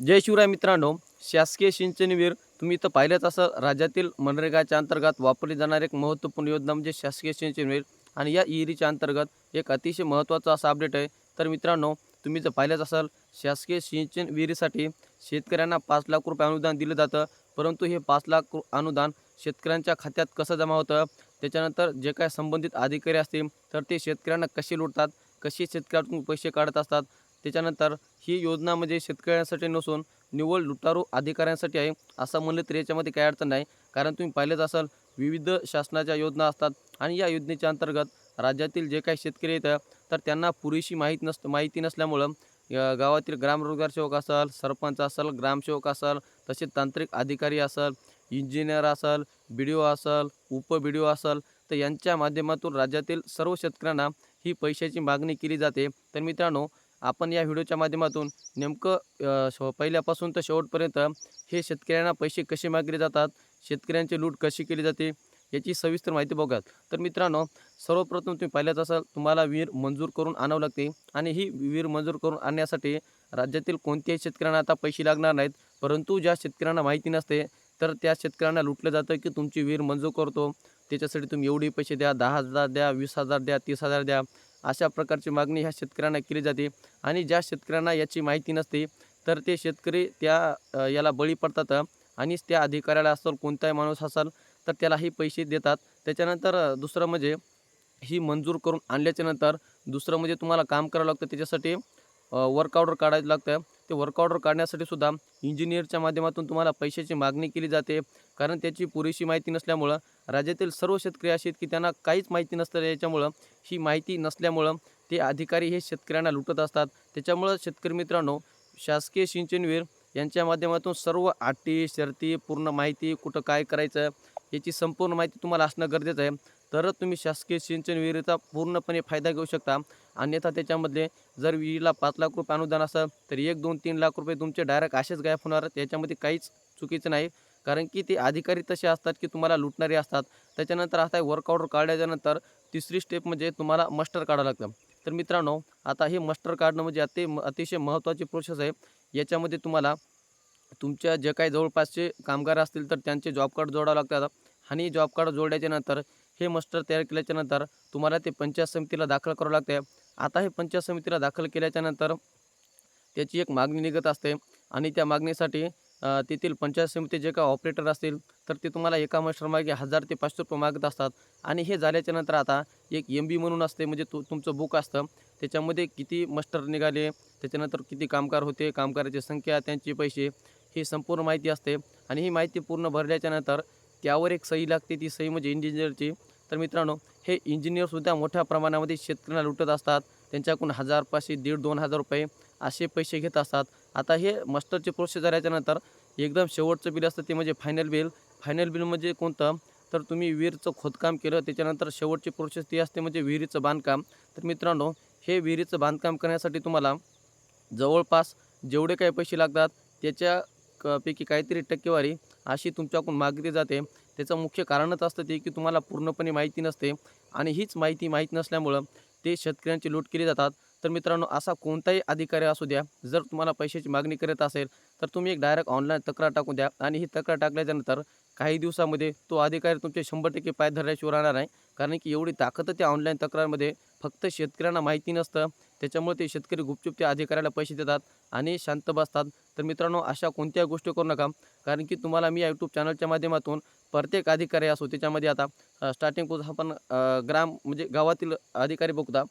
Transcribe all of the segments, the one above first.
जय शिवराय मित्रांनो शासकीय सिंचन विहीर तुम्ही इथं पाहिलंच असं राज्यातील मनरेगाच्या अंतर्गत वापरली जाणारी एक महत्त्वपूर्ण योजना म्हणजे शासकीय सिंचन विहीर. आणि या विहिरीच्या अंतर्गत एक अतिशय महत्त्वाचा असा अपडेट आहे. तर मित्रांनो तुम्ही जर पाहिलंच असाल शासकीय सिंचन विहिरीसाठी शेतकऱ्यांना पाच लाख रुपये अनुदान दिलं जातं. परंतु हे पाच लाख अनुदान शेतकऱ्यांच्या खात्यात कसं जमा होतं? त्याच्यानंतर जे काय संबंधित अधिकारी असतील तर ते शेतकऱ्यांना कसे लुटतात? कसे शेतकऱ्यातून पैसे काढत असतात? त्याच्यानंतर ही योजना म्हणजे शेतकऱ्यांसाठी नसून निव्वळ लुटारू अधिकाऱ्यांसाठी आहे असं म्हणलं तरी याच्यामध्ये काही अडचण नाही. कारण तुम्ही पाहिलेच असाल विविध शासनाच्या योजना असतात आणि या योजनेच्या अंतर्गत राज्यातील जे काही शेतकरी येतं तर त्यांना पुरेशी माहीत नस माहिती नसल्यामुळं गावातील ग्रामरोजगार सेवक असाल सरपंच असाल ग्रामसेवक असाल तसेच तांत्रिक अधिकारी असाल इंजिनियर असाल बी डी ओ असाल उप बी डी ओ असाल तर यांच्या माध्यमातून राज्यातील सर्व शेतकऱ्यांना ही पैशाची मागणी केली जाते. तर मित्रांनो आपण या व्हिडिओच्या माध्यमातून नेमकं श पहिल्यापासून तर शेवटपर्यंत हे शेतकऱ्यांना पैसे कसे मागले जातात शेतकऱ्यांची लूट कशी केली जाते याची सविस्तर माहिती बघूयात. तर मित्रांनो सर्वप्रथम तुम्ही पाहिल्याच असाल तुम्हाला विहीर मंजूर करून आणावं लागते आणि ही विहीर मंजूर करून आणण्यासाठी राज्यातील कोणत्याही शेतकऱ्यांना आता पैसे लागणार नाहीत. परंतु ज्या शेतकऱ्यांना माहिती नसते तर त्या शेतकऱ्यांना लुटलं जातं की तुमची विहीर मंजूर करतो. त्याच्यासाठी तुम्ही एवढे पैसे द्या दहा हजार द्या वीस हजार द्या तीस हजार द्या. अशा प्रकारची मागणी ह्या शेतकऱ्यांना केली जाते. आणि ज्या शेतकऱ्यांना याची माहिती नसते तर ते शेतकरी त्या याला बळी पडतात आणि त्या अधिकाऱ्याला असेल कोणताही माणूस असेल तर त्यालाही पैसे देतात. त्याच्यानंतर दुसरं म्हणजे ही मंजूर करून आणल्याच्यानंतर दुसरं म्हणजे तुम्हाला काम करावं लागतं त्याच्यासाठी वर्क ऑर्डर काढायचं लागतं. ते वर्क ऑर्डर काढण्यासाठी सुद्धा इंजिनियरच्या माध्यमातून तुम्हाला पैशाची मागणी केली जाते. कारण त्याची पुरेशी माहिती नसल्यामुळं राज्यातील सर्व शेतकरी असे आहेत की त्यांना काहीच माहिती नसतं याच्यामुळं ही माहिती नसल्यामुळं ते अधिकारी हे शेतकऱ्यांना लुटत असतात. त्याच्यामुळं शेतकरी मित्रांनो शासकीय सिंचन विहीर यांच्या माध्यमातून सर्व अटी शर्ती पूर्ण माहिती कुठं काय करायचं याची संपूर्ण माहिती तुम्हाला असणं गरजेचं आहे. तरच तुम्ही शासकीय सिंचन विहिरीचा पूर्णपणे फायदा घेऊ शकता. अन्यथा त्याच्यामध्ये जर विहिरीला पाच लाख रुपये अनुदान असेल तर एक दोन तीन लाख रुपये तुमचे डायरेक्ट असेच गायब होणार त्याच्यामध्ये याच्यामध्ये काहीच चुकीचं नाही. कारण की ते अधिकारी तसे असतात की तुम्हाला लुटणारे असतात. त्याच्यानंतर आता वर्क ऑर्डर काढल्याच्यानंतर तिसरी स्टेप म्हणजे तुम्हाला मस्टर काढावं लागतं. तर मित्रांनो आता हे मस्टर काढणं म्हणजे अति अतिशय महत्त्वाची प्रोसेस आहे. याच्यामध्ये तुम्हाला तुमच्या जे काही जवळपासचे कामगार असतील तर त्यांचे जॉब कार्ड जोडावं लागतात. आणि जॉब कार्ड जोडल्याच्यानंतर हे मस्टर तयार केल्याच्यानंतर तुम्हाला ते पंचायत समितीला दाखल करावं लागते. आता हे पंचायत समितीला दाखल केल्याच्यानंतर त्याची एक मागणी निघत असते. आणि त्या मागणीसाठी तेथील पंचायत समिती जे काय ऑपरेटर असतील तर ते तुम्हाला एका मास्टरमागे हजार ते पाचशे रुपये मागत असतात. आणि हे झाल्याच्यानंतर आता एक एम बी म्हणून असते म्हणजे तु तुमचं बुक असतं. त्याच्यामध्ये किती मस्टर निघाले त्याच्यानंतर किती कामगार होते कामगाराची संख्या त्यांचे पैसे ही संपूर्ण माहिती असते. आणि ही माहिती पूर्ण भरल्याच्या नंतर त्यावर एक सही लागते ती सही म्हणजे इंजिनियरची तर मित्रांनो हे इंजिनियरसुद्धा मोठ्या प्रमाणामध्ये शेतकऱ्यांना लुटत असतात. त्यांच्याकडून हजार पाचशे दीड दोन हजार रुपये असे पैसे घेत असतात. आता हे मस्टरचे प्रोसेस झाल्याच्यानंतर एकदम शेवटचं बिल असतं ते म्हणजे फायनल बिल फायनल बिल म्हणजे कोणतं? तर तुम्ही विहिरीचं खोदकाम केलं त्याच्यानंतर शेवटची प्रोसेस ती असते म्हणजे विहिरीचं बांधकाम. तर मित्रांनो हे विहिरीचं बांधकाम करण्यासाठी तुम्हाला जवळपास जेवढे काही पैसे लागतात त्याच्या क- पैकी काहीतरी टक्केवारी अशी तुमच्याकडून मागितली जाते. त्याचं मुख्य कारणच असतं ते की तुम्हाला पूर्णपणे माहिती नसते. आणि हीच माहिती माहीत नसल्यामुळं ते शेतकऱ्यांची लूट केली जातात. तर मित्रांनो असा कोणताही अधिकारी असू द्या जर तुम्हाला पैशाची मागणी करत असेल तर तुम्ही एक डायरेक्ट ऑनलाईन तक्रार टाकून द्या. आणि ही तक्रार टाकल्याच्यानंतर काही दिवसामध्ये तो अधिकारी तुमचे शंभर टक्के पाय धरल्याशिवाय राहणार नाही. कारण की एवढी ताकद त्या ऑनलाईन तक्रारमध्ये फक्त शेतकऱ्यांना माहिती नसतं. त्याच्यामुळे ते शेतकरी गुपचूप त्या अधिकाऱ्याला पैसे देतात आणि शांत बसतात. तर मित्रांनो अशा कोणत्या गोष्टी करू नका. कारण की तुम्हाला मी यूट्यूब चॅनलच्या माध्यमातून प्रत्येक अधिकारी असो त्याच्यामध्ये आता स्टार्टिंग आपण ग्राम म्हणजे गावातील अधिकारी बघता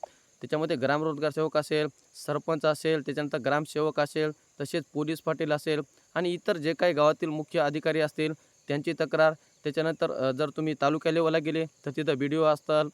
त्याच्यामध्ये ग्रामरोजगार सेवक असेल सरपंच असेल त्याच्यानंतर ग्रामसेवक असेल तसेच पोलीस पाटील असेल आणि इतर जे काही गावातील मुख्य अधिकारी असतील त्यांची तक्रार. त्याच्यानंतर जर तुम्ही तालुका लेवलला गेले तर तिथं बी डी ओ असतात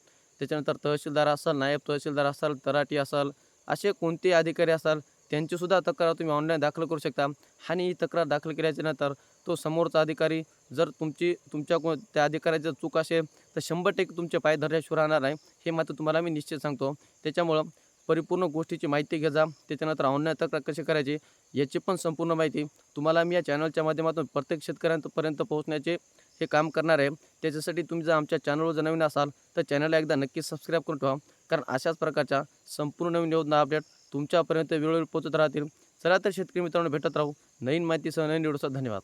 त्याच्यानंतर तहसीलदार असाल नायब तहसीलदार असाल तराटी असाल असे कोणते अधिकारी असाल त्यांचीसुद्धा तक्रार तुम्ही ऑनलाईन दाखल करू शकता. आणि ही तक्रार दाखल केल्याच्यानंतर तो समोरचा अधिकारी जर तुमची तुमच्या को त्या अधिकाऱ्याची चूक असेल तर शंभर टक्के तुमचे पाय धरल्याशिवाय राहणार नाही. हे मात्र तुम्हाला मी निश्चित सांगतो. त्याच्यामुळं परिपूर्ण गोष्टीची माहिती घेजा त्याच्यानंतर ऑनलाईन तक्रार कशी करायची याची पण संपूर्ण माहिती तुम्हाला मी या चॅनलच्या माध्यमातून प्रत्येक शेतकऱ्यांपर्यंत पोहोचण्याचे हे काम करणार आहे. त्याच्यासाठी तुम्ही जर आमच्या चॅनलवर जर नवीन असाल तर चॅनलला एकदा नक्की सबस्क्राईब करून ठेवा. कारण अशाच प्रकारच्या संपूर्ण नवीन योजना अपडेट तुमच्यापर्यंत वेळोवेळी पोहोचत राहतील. चला तर शेतकरी मित्रांनो भेटत राहू. नवीन माहितीसह नवीन व्हिडिओसह धन्यवाद.